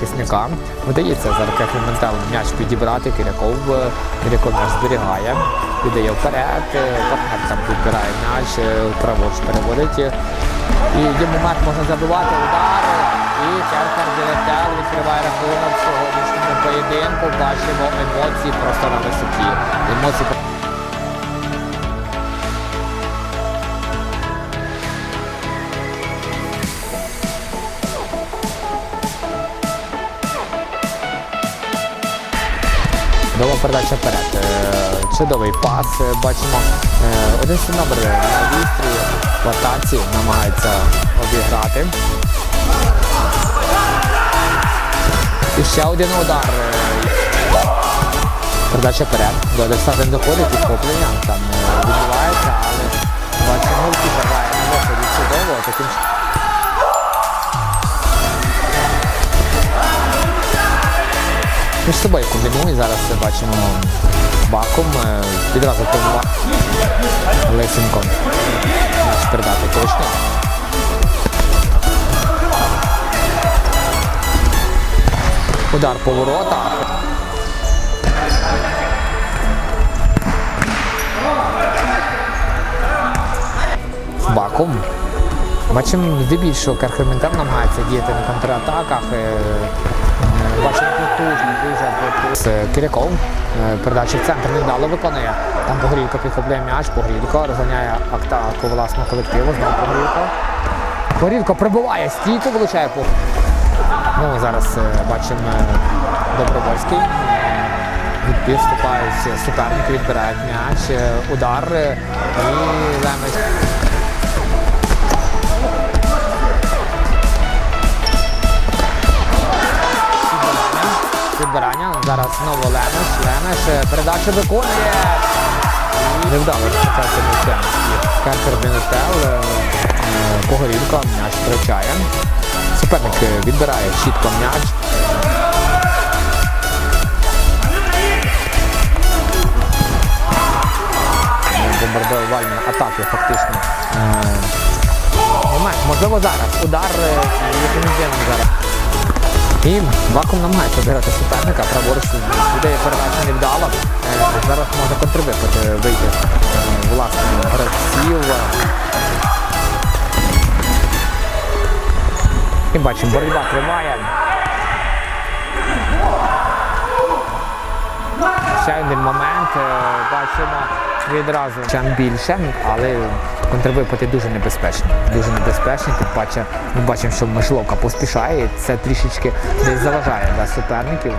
захисника. Вдається зараз Кехлементал м'яч підібрати. Киряков, Киряков м'яч зберігає, віддає вперед. Партнер там підбирає м'яч, праворуч переводить. І є момент можна забивати удар. І Керкер Ділетел відкриває рахунок в сьогоднішньому поєдинку. Бачимо емоції просто на висоті. Емоції передача вперед. Е, Чудовий пас. Е, Бачимо е, один номер на вістрі в атаці намагається обіграти. І ще один удар. Передача вперед. До Олександра доходить підхоплення. Там відбувається, але бачимо голкіпер грає на виході чудово. Таким між собою комбінує. Зараз е, бачимо баком. е, Відразу пробував Лесенко. Наш передати точно. Удар по воротах. Баком. Бачимо здебільшого Керхементер намагається діяти на контратаках. Бачимо потужно, дуже потужно. З Киряков. е, Передача в центр невдало виконує. Там Погорілко підхопляє м'яч, Погорілко розганяє атаку власного колективу. Знову Погорілко. Погорілко прибиває стійку, влучає по. Ну, зараз е, бачимо е, Добровольський. Відступають суперники, відбирають м'яч, удар і Лемеш Підбирання. Зараз знову Лемеш. Лемеш. е, Передача виконує. Невдало це м'ячем. Карпер Бенетел. е, е, М'яч втрачає. Суперник відбирає чітко м'яч. Бомбардувальні атаки фактично. Момент, можливо, зараз. Удар яким чином зараз. І вакуум намагається обіграти суперника, праворуч ідея передача невдала. Е, Зараз може контрвипад е, вийти е, власне гравців. І бачимо, боротьба триває. Ще момент. е, Бачимо відразу чим більше, але контрвипити дуже небезпечні. Дуже небезпечні. Тим паче ми бачимо, що Мишловка поспішає. і Це трішечки десь заважає для суперників.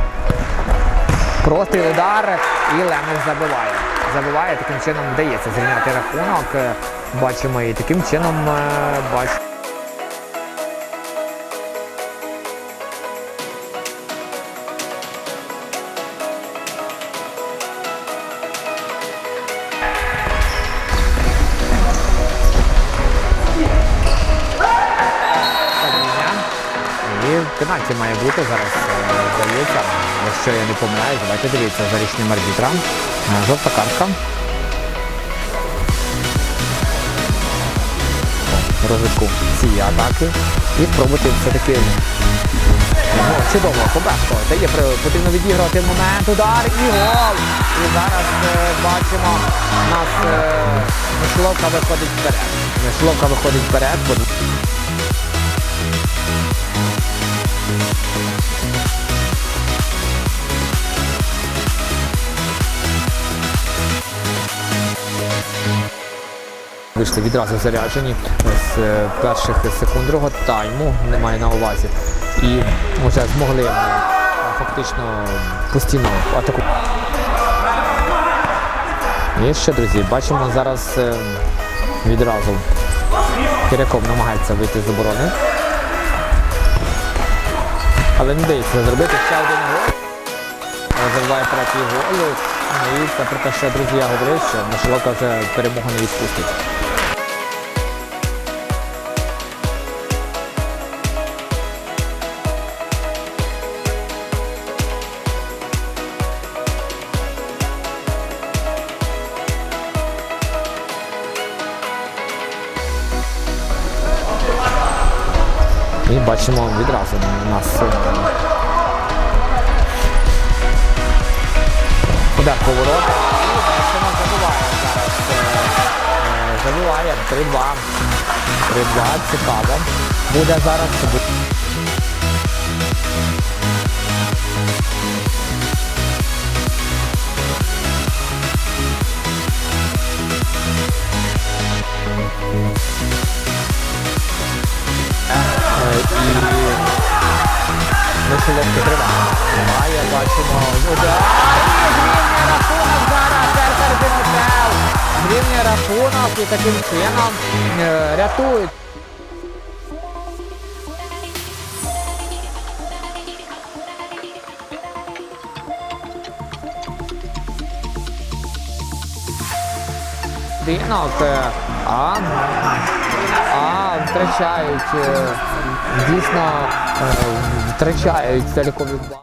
Простий удар і Лемеш забиває. Забиває, таким чином вдається зрівняти рахунок. Бачимо і таким чином е, бачимо. Пенальті має бути зараз, е, здається. Якщо я не помиляюсь, давайте дивіться за річним арбітром. Е, Жовта картка. Розвитку цієї атаки. І спробувати все-таки чудово, Побешко. Дає потрібно відігрувати момент, удар і гол. І зараз е, бачимо, у нас е, Мишловка виходить вперед. Мишловка виходить вперед. Вийшли відразу заряджені з е, перших секунд другого тайму, немає на увазі. І вже змогли е, фактично постійно атаку. І ще, друзі, бачимо зараз е, відразу Киряков намагається вийти з оборони. Але не вдається це зробити ще один гол. Забиває третій гол. Ну і це про те, що друзі, я говорив, що Мишеловка вже перемогу не відпустить. бачимо відразу у нас. Удар поворот. І 3-2. 3-2, цікаво. Буде зараз. Мишеловки триває. Триває, бачимо. Удар. Рахунок зараз. Тимошев. Зрівнює рахунок і таким чином е, рятують. Динок, е, а, а втрачають, е, дійсно втрачають залікові бали.